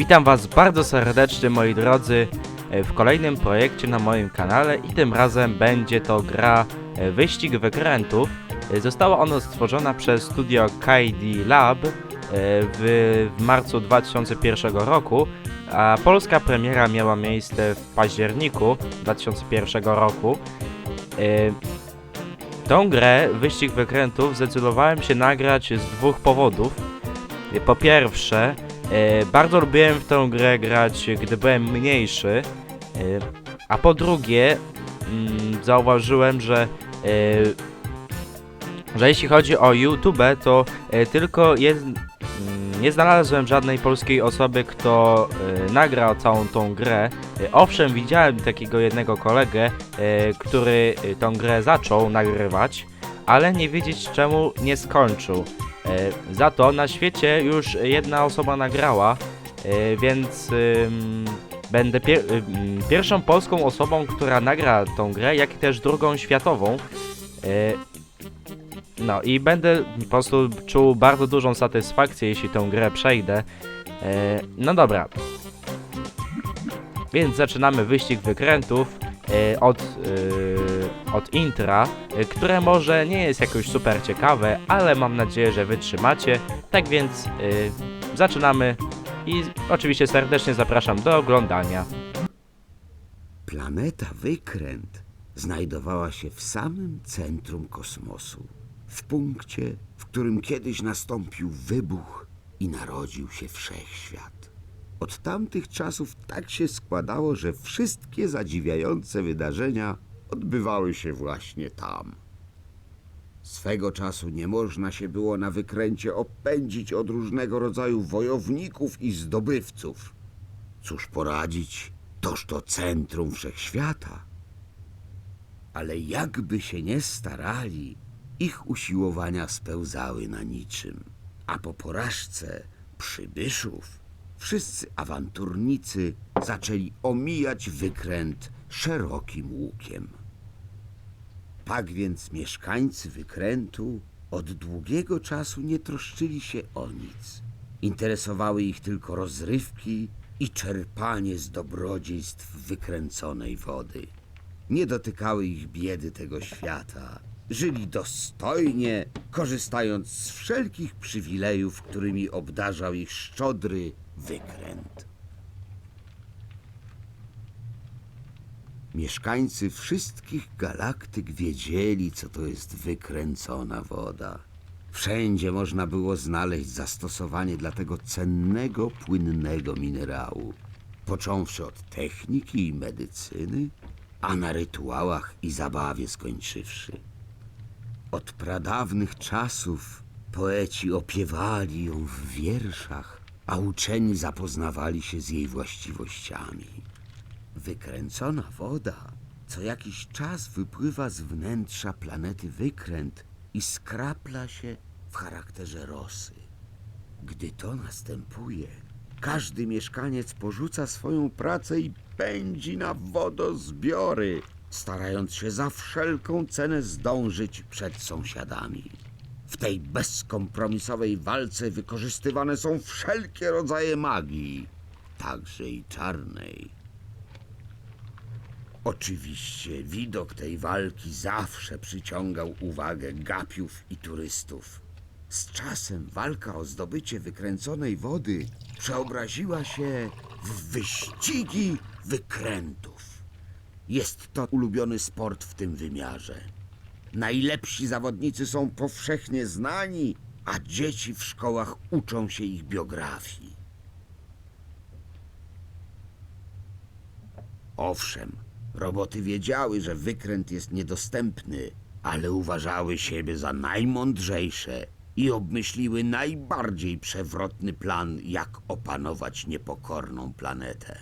Witam Was bardzo serdecznie moi drodzy e, w kolejnym projekcie na moim kanale i tym razem będzie to gra e, Wyścig Wykrętów. E, Została ona stworzona przez studio KD Lab w, w marcu 2001 roku, a polska premiera miała miejsce w październiku 2001 roku. Tą grę, Wyścig Wykrętów, zdecydowałem się nagrać z dwóch powodów. Po pierwsze, bardzo lubiłem w tę grę grać, gdy byłem mniejszy, e, a po drugie, mm, zauważyłem, że, e, że jeśli chodzi o YouTube, to e, tylko jest, mm, nie znalazłem żadnej polskiej osoby, kto e, nagrał całą tą grę. E, Owszem, widziałem takiego jednego kolegę, e, który e, tą grę zaczął nagrywać, ale nie wiedzieć czemu nie skończył. E, Za to na świecie już jedna osoba nagrała, e, więc będę pier pierwszą polską osobą, która nagra tą grę, jak też drugą światową. E, No i będę po prostu czuł bardzo dużą satysfakcję, jeśli tę grę przejdę. No dobra. Więc zaczynamy wyścig wykrętów od, e, od intra, e, które może nie jest jakoś super ciekawe, ale mam nadzieję, że wytrzymacie. Tak więc e, zaczynamy i oczywiście serdecznie zapraszam do oglądania. Planeta Wykręt znajdowała się w samym centrum kosmosu, w punkcie, w którym kiedyś nastąpił wybuch i narodził się wszechświat. Od tamtych czasów tak się składało, że wszystkie zadziwiające wydarzenia odbywały się właśnie tam. Swego czasu nie można się było na wykręcie opędzić od różnego rodzaju wojowników i zdobywców. Cóż poradzić, toż to centrum wszechświata. Ale jakby się nie starali, ich usiłowania spełzały na niczym. A po porażce przybyszów, wszyscy awanturnicy zaczęli omijać wykręt szerokim łukiem. Tak więc mieszkańcy wykrętu od długiego czasu nie troszczyli się o nic. Interesowały ich tylko rozrywki i czerpanie z dobrodziejstw wykręconej wody. Nie dotykały ich biedy tego świata. Żyli dostojnie, korzystając z wszelkich przywilejów, którymi obdarzał ich szczodry wykręt. Mieszkańcy wszystkich galaktyk wiedzieli, co to jest wykręcona woda. Wszędzie można było znaleźć zastosowanie dla tego cennego, płynnego minerału. Począwszy od techniki i medycyny, a na rytuałach i zabawie skończywszy. Od pradawnych czasów poeci opiewali ją w wierszach, a uczeni zapoznawali się z jej właściwościami. Wykręcona woda co jakiś czas wypływa z wnętrza planety Wykręt i skrapla się w charakterze rosy. Gdy to następuje, każdy mieszkaniec porzuca swoją pracę i pędzi na wodozbiory, starając się za wszelką cenę zdążyć przed sąsiadami. W tej bezkompromisowej walce wykorzystywane są wszelkie rodzaje magii, także i czarnej. Oczywiście widok tej walki zawsze przyciągał uwagę gapiów i turystów. Z czasem walka o zdobycie wykręconej wody przeobraziła się w wyścigi wykrętów. Jest to ulubiony sport w tym wymiarze. Najlepsi zawodnicy są powszechnie znani, a dzieci w szkołach uczą się ich biografii. Owszem, roboty wiedziały, że wykręt jest niedostępny, ale uważały siebie za najmądrzejsze i obmyśliły najbardziej przewrotny plan, jak opanować niepokorną planetę.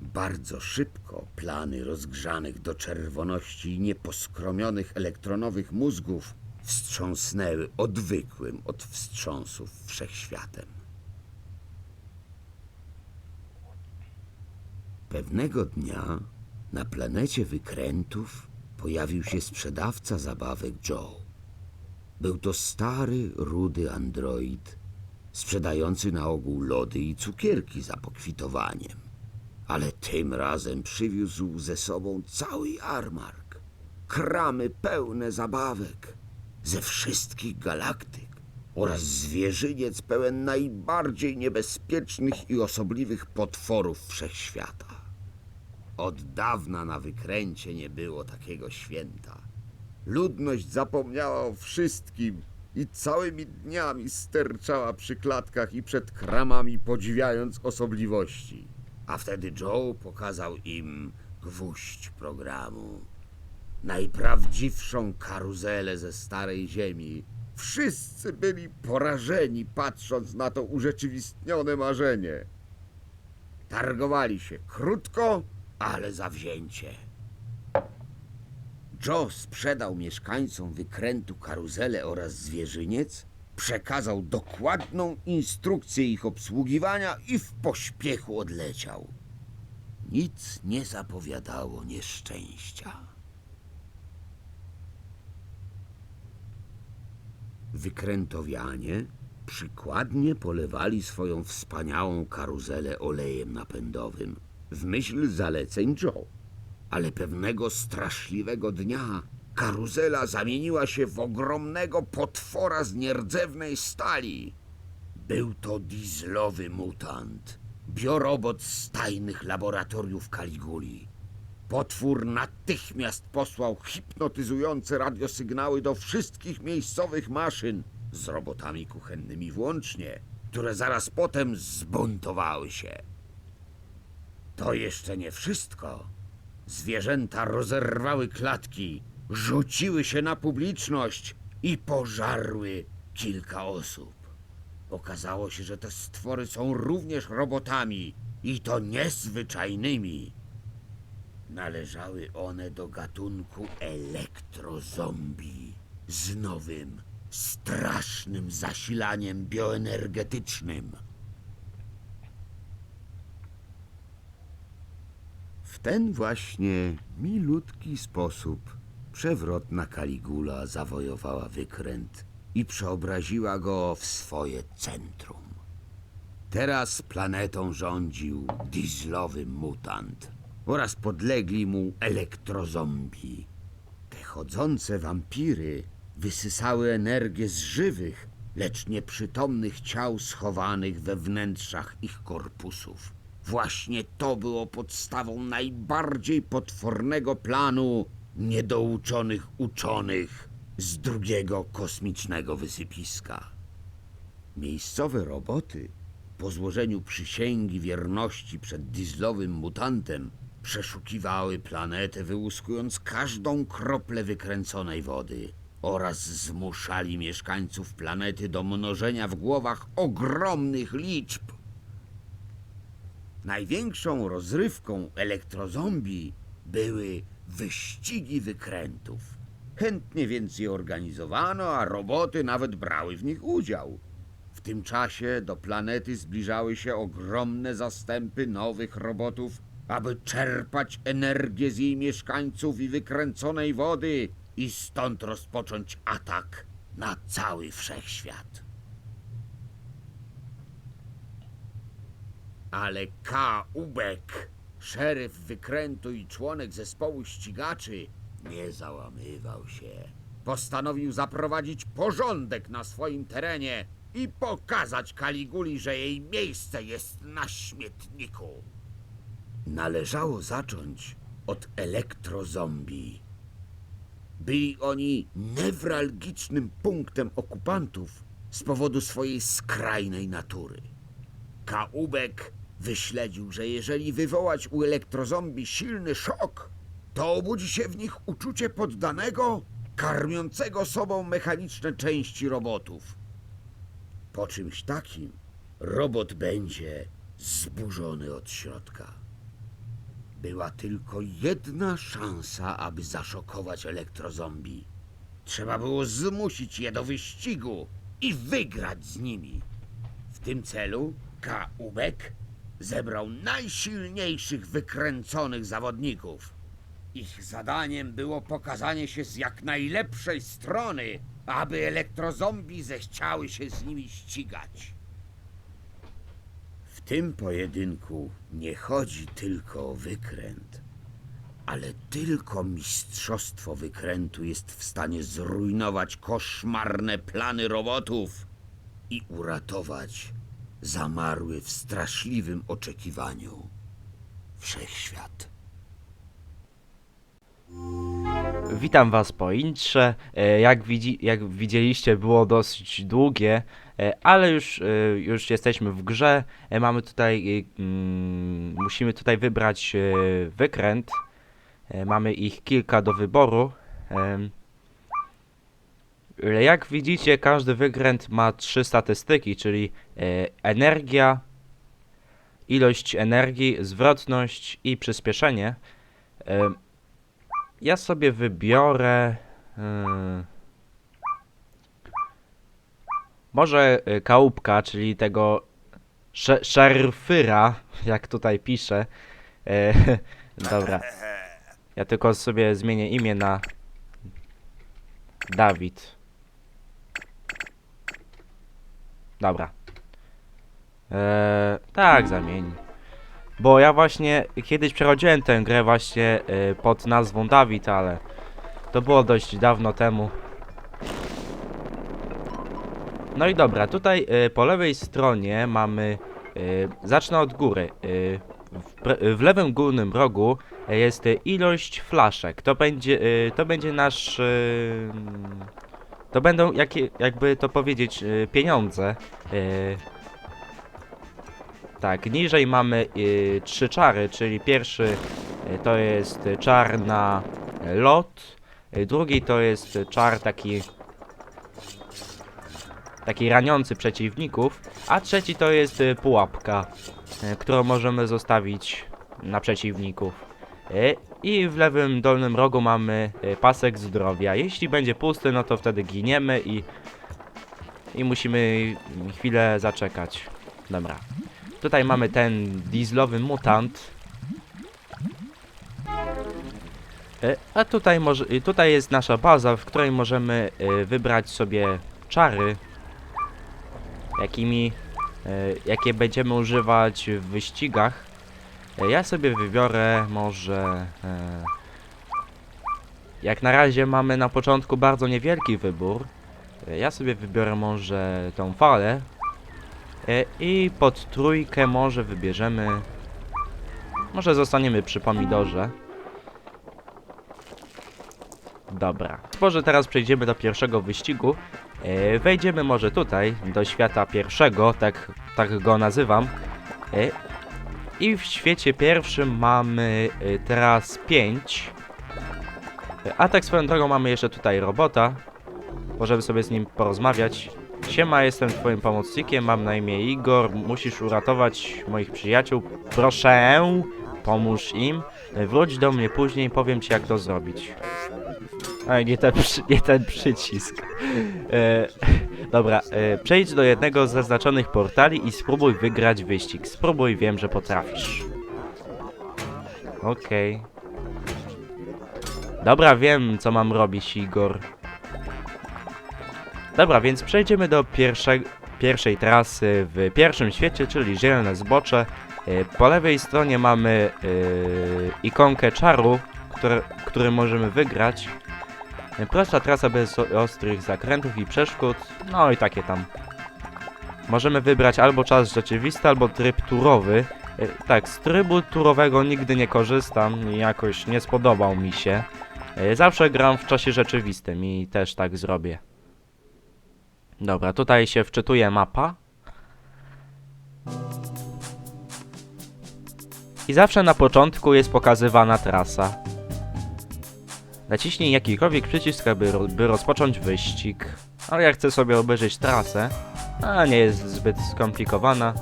Bardzo szybko plany rozgrzanych do czerwoności nieposkromionych elektronowych mózgów wstrząsnęły odwykłym od wstrząsów wszechświatem. Pewnego dnia na planecie wykrętów pojawił się sprzedawca zabawek Joe. Był to stary, rudy android sprzedający na ogół lody i cukierki za pokwitowaniem. Ale tym razem przywiózł ze sobą cały jarmark. Kramy pełne zabawek ze wszystkich galaktyk oraz zwierzyniec pełen najbardziej niebezpiecznych i osobliwych potworów wszechświata. Od dawna na wykręcie nie było takiego święta. Ludność zapomniała o wszystkim i całymi dniami sterczała przy klatkach i przed kramami, podziwiając osobliwości. A wtedy Joe pokazał im gwóźdź programu. Najprawdziwszą karuzelę ze starej ziemi. Wszyscy byli porażeni, patrząc na to urzeczywistnione marzenie. Targowali się krótko, ale zawzięcie. Joe sprzedał mieszkańcom wykrętu karuzelę oraz zwierzyniec, przekazał dokładną instrukcję ich obsługiwania i w pośpiechu odleciał. Nic nie zapowiadało nieszczęścia. Wykrętowianie przykładnie polewali swoją wspaniałą karuzelę olejem napędowym w myśl zaleceń Joe. Ale pewnego straszliwego dnia karuzela zamieniła się w ogromnego potwora z nierdzewnej stali. Był to dieslowy mutant, biorobot z tajnych laboratoriów Kaliguli. Potwór natychmiast posłał hipnotyzujące radiosygnały do wszystkich miejscowych maszyn, z robotami kuchennymi włącznie, które zaraz potem zbuntowały się. To jeszcze nie wszystko. Zwierzęta rozerwały klatki, rzuciły się na publiczność i pożarły kilka osób. Okazało się, że te stwory są również robotami i to niezwyczajnymi. Należały one do gatunku elektrozombie z nowym, strasznym zasilaniem bioenergetycznym. W ten właśnie milutki sposób przewrotna Kaligula zawojowała wykręt i przeobraziła go w swoje centrum. Teraz planetą rządził dieslowy mutant oraz podlegli mu elektrozombie. Te chodzące wampiry wysysały energię z żywych, lecz nieprzytomnych ciał schowanych we wnętrzach ich korpusów. Właśnie to było podstawą najbardziej potwornego planu niedouczonych uczonych z drugiego kosmicznego wysypiska. Miejscowe roboty, po złożeniu przysięgi wierności przed dieslowym mutantem, przeszukiwały planetę, wyłuskując każdą kroplę wykręconej wody oraz zmuszali mieszkańców planety do mnożenia w głowach ogromnych liczb. Największą rozrywką elektrozombie były wyścigi wykrętów. Chętnie więc je organizowano, a roboty nawet brały w nich udział. W tym czasie do planety zbliżały się ogromne zastępy nowych robotów, aby czerpać energię z jej mieszkańców i wykręconej wody i stąd rozpocząć atak na cały wszechświat. Ale K. Ubek, szeryf wykrętu i członek zespołu ścigaczy, nie załamywał się. Postanowił zaprowadzić porządek na swoim terenie i pokazać Kaliguli, że jej miejsce jest na śmietniku. Należało zacząć od elektrozombie. Byli oni newralgicznym punktem okupantów z powodu swojej skrajnej natury. Kaubek wyśledził, że jeżeli wywołać u elektrozombie silny szok, to obudzi się w nich uczucie poddanego, karmiącego sobą mechaniczne części robotów. Po czymś takim robot będzie zburzony od środka. Była tylko jedna szansa, aby zaszokować elektrozombie. Trzeba było zmusić je do wyścigu i wygrać z nimi. W tym celu K. Ubek zebrał najsilniejszych wykręconych zawodników. Ich zadaniem było pokazanie się z jak najlepszej strony, aby elektrozombie zechciały się z nimi ścigać. tym pojedynku nie chodzi tylko o wykręt, ale tylko mistrzostwo wykrętu jest w stanie zrujnować koszmarne plany robotów i uratować zamarły w straszliwym oczekiwaniu wszechświat. Witam Was po intrze. E, Jak, widzi, jak widzieliście, było dosyć długie, e, ale już, e, już jesteśmy w grze. Mamy tutaj, mm, musimy tutaj wybrać wykręt. Mamy ich kilka do wyboru. E, Jak widzicie, każdy wykręt ma trzy statystyki, czyli e, energia, ilość energii, zwrotność i przyspieszenie. Em, ja sobie wybiorę. Yy, może kałubka, czyli tego sze- szerfyra, jak tutaj piszę. E, dobra. Ja tylko sobie zmienię imię na Dawid. Dobra. E, tak, zamień. Bo ja właśnie kiedyś przechodziłem tę grę właśnie y, pod nazwą Dawid, ale to było dość dawno temu. No i dobra, tutaj y, po lewej stronie mamy. Y, zacznę od góry. W, w lewym górnym rogu jest ilość flaszek. To będzie, to będzie nasz. To będą, jakie, jakby to powiedzieć, y, pieniądze. Y, tak, niżej mamy y, trzy czary, czyli pierwszy to jest czar na lot, drugi to jest czar taki taki raniący przeciwników, a trzeci to jest pułapka, którą możemy zostawić na przeciwników. Y, I w lewym dolnym rogu mamy y, pasek zdrowia. Jeśli będzie pusty, no to wtedy giniemy i, i musimy chwilę zaczekać. Dobra. Tutaj mamy ten dieslowy mutant. E, A tutaj, może, y, tutaj jest nasza baza, w której możemy y, wybrać sobie czary, jakimi, y, jakie będziemy używać w wyścigach. Ja sobie wybiorę może... e, Jak na razie mamy na początku bardzo niewielki wybór. E, Ja sobie wybiorę może tą falę, E, I pod trójkę może wybierzemy. Może zostaniemy przy pomidorze. Dobra. Może teraz przejdziemy do pierwszego wyścigu. E, Wejdziemy może tutaj, do świata pierwszego, tak, tak go nazywam. E, I w świecie pierwszym mamy e, teraz 5. A tak swoją drogą mamy jeszcze tutaj robota. Możemy sobie z nim porozmawiać. Siema, jestem twoim pomocnikiem, mam na imię Igor, musisz uratować moich przyjaciół. Proszę, pomóż im. Wróć do mnie później, powiem ci jak to zrobić. Ej, nie ten, nie ten przycisk. E, dobra, e, przejdź do jednego z zaznaczonych portali i spróbuj wygrać wyścig. Spróbuj, wiem, że potrafisz. Okej. Dobra, wiem co mam robić, Igor. Dobra, więc przejdziemy do pierwsze, pierwszej trasy w pierwszym świecie, czyli zielone zbocze. E, Po lewej stronie mamy e, ikonkę czaru, który, który możemy wygrać. Prosta trasa bez ostrych zakrętów i przeszkód, no i takie tam. Możemy wybrać albo czas rzeczywisty, albo tryb turowy. E, Tak, z trybu turowego nigdy nie korzystam jakoś nie spodobał mi się. E, Zawsze gram w czasie rzeczywistym i też tak zrobię. Dobra, tutaj się wczytuje mapa. I zawsze na początku jest pokazywana trasa. Naciśnij jakikolwiek przycisk, aby ro by rozpocząć wyścig. Ale ja chcę sobie obejrzeć trasę, a nie jest zbyt skomplikowana.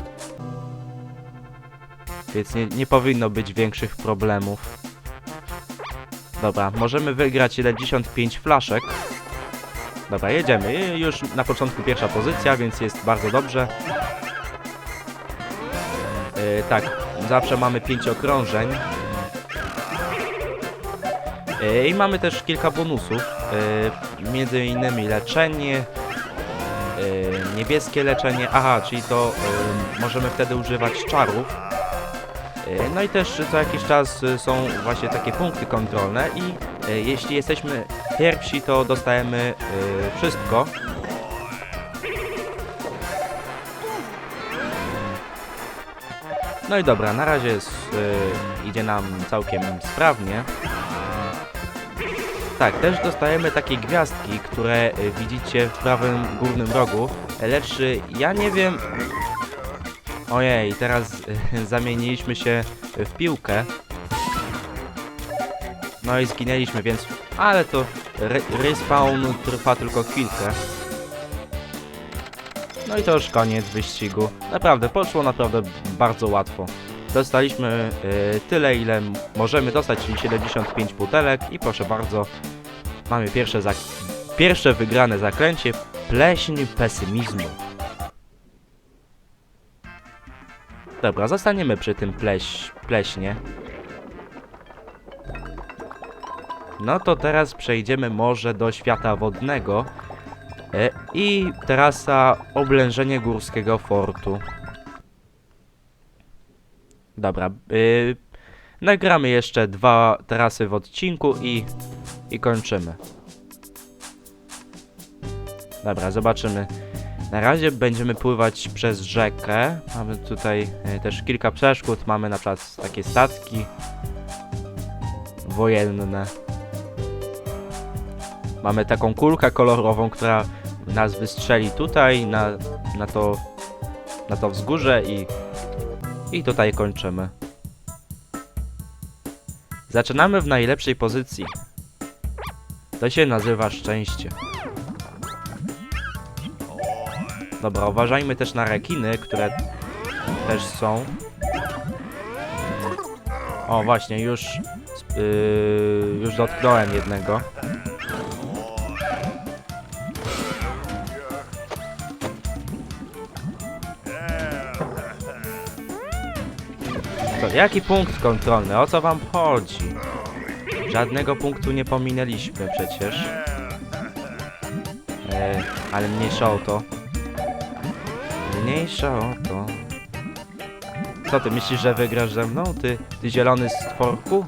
Więc nie, nie powinno być większych problemów. Dobra, możemy wygrać 75 flaszek. Dobra, jedziemy. Już na początku pierwsza pozycja, więc jest bardzo dobrze. Yy, tak, zawsze mamy pięć okrążeń. Yy, I mamy też kilka bonusów. Yy, między innymi leczenie, y, niebieskie leczenie. Aha, czyli to możemy wtedy używać czarów. No i też co jakiś czas są właśnie takie punkty kontrolne i jeśli jesteśmy pierwsi, to dostajemy wszystko. No i dobra, na razie idzie nam całkiem sprawnie. Tak, też dostajemy takie gwiazdki, które y, widzicie w prawym górnym rogu, lecz y, ja nie wiem... Ojej, teraz y, zamieniliśmy się w piłkę. No i zginęliśmy, więc... Ale to re respawn trwa tylko chwilkę. No i to już koniec wyścigu. Naprawdę, poszło naprawdę bardzo łatwo. Dostaliśmy y, tyle, ile możemy dostać, czyli 75 butelek i proszę bardzo, mamy pierwsze, pierwsze wygrane zaklęcie, pleśń pesymizmu. Dobra, zostaniemy przy tym pleś, pleśnie. No to teraz przejdziemy może do świata wodnego. E, I trasa oblężenie górskiego fortu. Dobra, y, nagramy jeszcze dwa trasy w odcinku i, i kończymy. Dobra, zobaczymy. Na razie będziemy pływać przez rzekę. Mamy tutaj y, też kilka przeszkód. Mamy na przykład takie statki wojenne. Mamy taką kulkę kolorową, która nas wystrzeli tutaj, na, na, to, na to wzgórze i, i tutaj kończymy. Zaczynamy w najlepszej pozycji. To się nazywa szczęście. Dobra, uważajmy też na rekiny, które też są. O, właśnie, już, yy, już dotknąłem jednego. Jaki punkt kontrolny? O co wam chodzi? Żadnego punktu nie pominęliśmy przecież. E, ale mniejsza o to. Mniejsza o to. Co ty myślisz, że wygrasz ze mną? Ty, ty zielony stworku?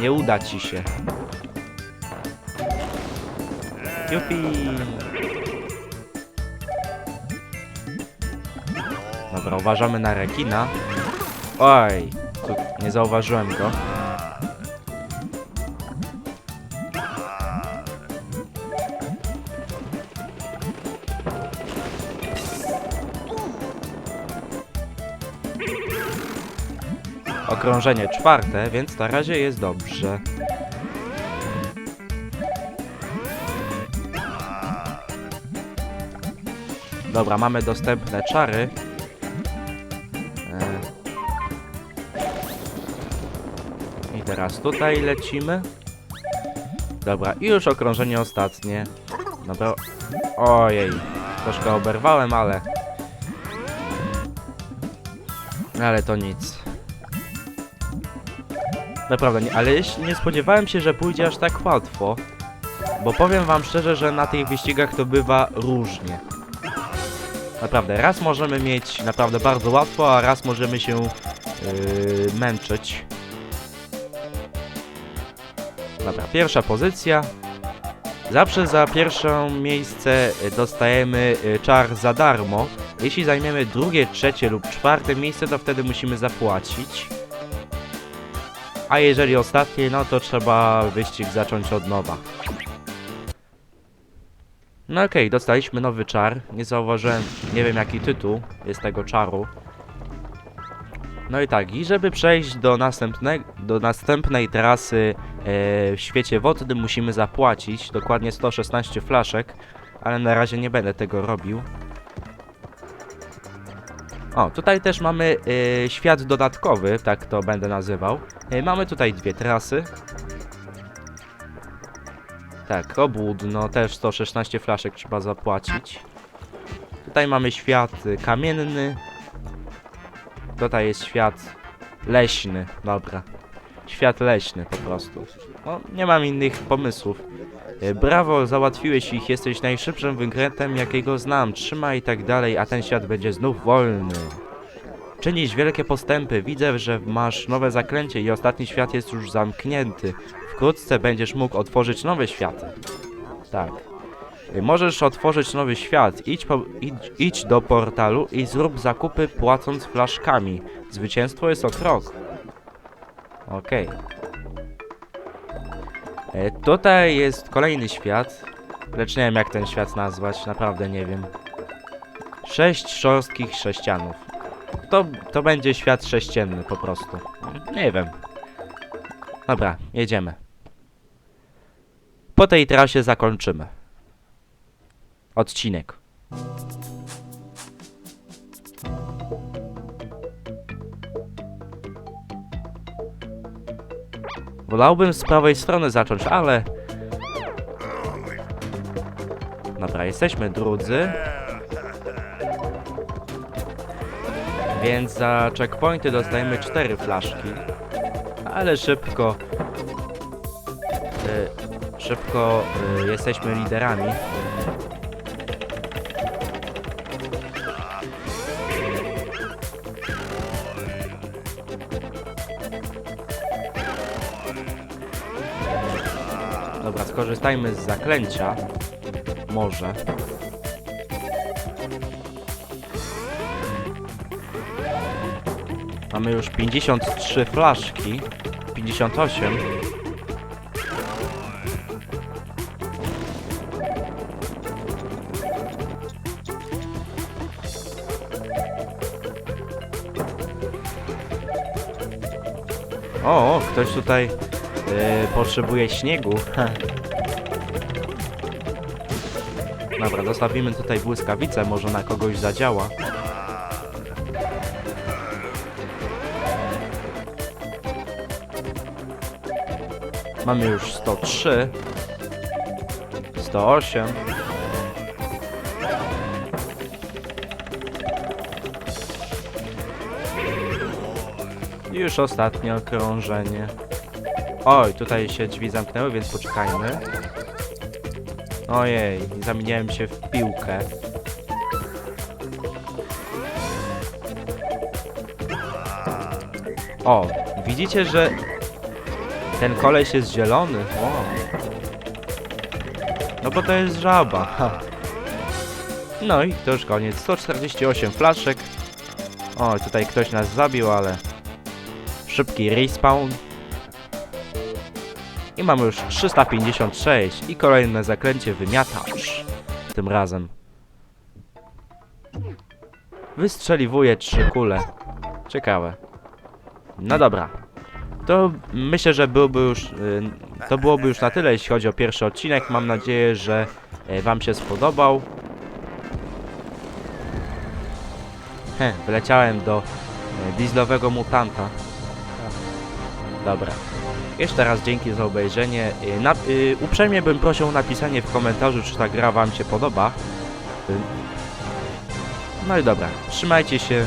Nie uda ci się. Jupi! Dobra, uważamy na rekina. Oj, tu nie zauważyłem go. Okrążenie czwarte, więc na razie jest dobrze. Dobra, mamy dostępne czary. Teraz tutaj lecimy. Dobra, i już okrążenie ostatnie. Dobra. Ojej, troszkę oberwałem, ale... Ale to nic. Naprawdę, nie, ale nie spodziewałem się, że pójdzie aż tak łatwo. Bo powiem wam szczerze, że na tych wyścigach to bywa różnie. Naprawdę, raz możemy mieć naprawdę bardzo łatwo, a raz możemy się yy, męczyć. Dobra, pierwsza pozycja. Zawsze za pierwsze miejsce y, dostajemy y, czar za darmo. Jeśli zajmiemy drugie, trzecie lub czwarte miejsce, to wtedy musimy zapłacić. A jeżeli ostatnie, no to trzeba wyścig zacząć od nowa. No okej, dostaliśmy nowy czar. Nie zauważyłem, nie wiem jaki tytuł jest tego czaru. No i tak, i żeby przejść do, następne, do następnej trasy e, w świecie wodnym musimy zapłacić, dokładnie 116 flaszek, ale na razie nie będę tego robił. O, tutaj też mamy e, świat dodatkowy, tak to będę nazywał. E, mamy tutaj dwie trasy. Tak, obłód, no też 116 flaszek trzeba zapłacić. Tutaj mamy świat y, kamienny. Tutaj jest świat leśny, dobra. Świat leśny po prostu. No, nie mam innych pomysłów. E, Brawo, załatwiłeś ich, jesteś najszybszym wykrętem, jakiego znam. Trzymaj i tak dalej, a ten świat będzie znów wolny. Czynisz wielkie postępy, widzę, że masz nowe zaklęcie i ostatni świat jest już zamknięty. Wkrótce będziesz mógł otworzyć nowe światy. Tak. Y, Możesz otworzyć nowy świat. Idź, po, idź, idź do portalu i zrób zakupy płacąc flaszkami. Zwycięstwo jest o krok. Okej. E, Tutaj jest kolejny świat. Lecz nie wiem jak ten świat nazwać, naprawdę nie wiem. Sześć szorstkich sześcianów. To, to będzie świat sześcienny po prostu. Nie wiem. Dobra, jedziemy. Po tej trasie zakończymy. Odcinek. Wolałbym z prawej strony zacząć, ale... Dobra, jesteśmy drudzy. Więc za checkpointy dostajemy cztery flaszki. Ale szybko... Y, szybko y, jesteśmy liderami. Skorzystajmy z zaklęcia. Może. Mamy już 53 flaszki. 58. O, ktoś tutaj yy, potrzebuje śniegu. Dobra, zostawimy tutaj błyskawicę, może na kogoś zadziała. Mamy już 103 108 I Już ostatnie okrążenie. Oj, tutaj się drzwi zamknęły, więc poczekajmy. Ojej, zamieniłem się w piłkę. O, widzicie, że ten koleś jest zielony? O. No bo to jest żaba. Ha. No i to już koniec. 148 flaszek. O, tutaj ktoś nas zabił, ale... Szybki respawn. I mamy już 356 i kolejne zaklęcie wymiatacz. Tym razem. Wystrzeliwuje trzy kule. Ciekawe. No dobra. To myślę, że byłoby już, y, to byłoby już na tyle, jeśli chodzi o pierwszy odcinek. Mam nadzieję, że y, Wam się spodobał. He, wleciałem do y, dieslowego mutanta. Dobra. Jeszcze raz dzięki za obejrzenie. Y, Na, y, uprzejmie bym prosił o napisanie w komentarzu, czy ta gra Wam się podoba. Y, No i dobra. Trzymajcie się.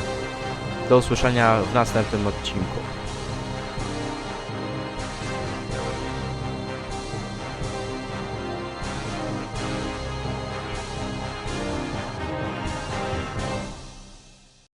Do usłyszenia w następnym odcinku.